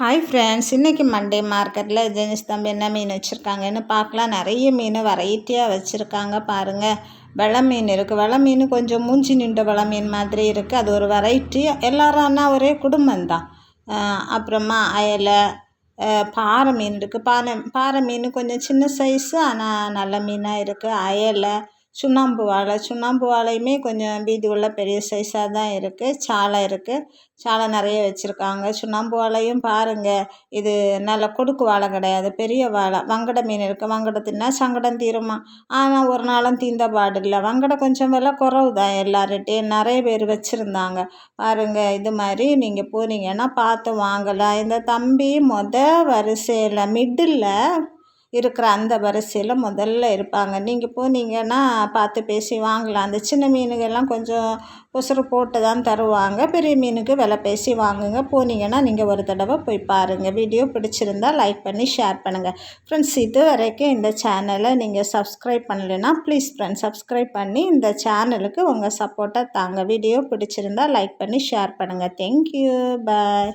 Hi friends இன்றைக்கி Monday மார்க்கெட்டில் ஜெனிஸ் தம்பி என்ன மீன் வச்சுருக்காங்கன்னு பார்க்கலாம். நிறைய மீன் வெரைட்டியாக வச்சுருக்காங்க பாருங்கள் வெள்ளை மீன் இருக்குது வெள்ளை மீன் கொஞ்சம் மூஞ்சி நின்ற வெள்ளை மீன் மாதிரி இருக்குது அது ஒரு வெரைட்டி எல்லாரும் ஆனால் ஒரே குடும்பம்தான் அப்புறமா அயலை பாறை மீன் இருக்குது பாறை பாறை மீன் கொஞ்சம் சின்ன சைஸு ஆனால் நல்ல மீனாக இருக்குது அயலை சுண்ணாம்பு வாழை. சுண்ணாம்பு வாழையுமே கொஞ்சம் பீதி உள்ள பெரிய சைஸாக தான் இருக்குது சாலை இருக்குது சாலை நிறைய வச்சுருக்காங்க. சுண்ணாம்பு வாழையும் பாருங்கள் இது நல்ல கொடுக்கு வாழை கிடையாது. பெரிய வாழை. வங்கடை மீன் இருக்குது வங்கடை தின்னா சங்கடம் தீருமா? ஆனால் ஒரு நாளும் தீந்த பாடு இல்லை. வங்கடை கொஞ்சம் விலை குறவு தான் எல்லார்கிட்டையும். நிறைய பேர் வச்சுருந்தாங்க. பாருங்கள் இது மாதிரி நீங்கள் போனீங்கன்னா பார்த்து வாங்கலாம். இந்த தம்பி மொதல் வரிசையில் மிடில் இருக்கிற அந்த வரிசையில் முதல்ல இருப்பாங்க. நீங்கள் போனீங்கன்னா பார்த்து பேசி வாங்கலாம். அந்த சின்ன மீனுகள்லாம் கொஞ்சம் உசுறு போட்டு தான் தருவாங்க. பெரிய மீனுக்கு விலை பேசி வாங்குங்க. போனீங்கன்னா நீங்கள் ஒரு தடவை போய் பாருங்கள் வீடியோ பிடிச்சிருந்தால் லைக் பண்ணி ஷேர் பண்ணுங்கள் ஃப்ரெண்ட்ஸ் இது வரைக்கும் இந்த சேனலை நீங்கள் சப்ஸ்கிரைப் பண்ணலைன்னா ப்ளீஸ் ஃப்ரெண்ட்ஸ் சப்ஸ்கிரைப் பண்ணி இந்த சேனலுக்கு உங்கள் சப்போர்ட்டை தாங்க. வீடியோ பிடிச்சிருந்தால் லைக் பண்ணி ஷேர் பண்ணுங்கள் தேங்க்யூ பாய்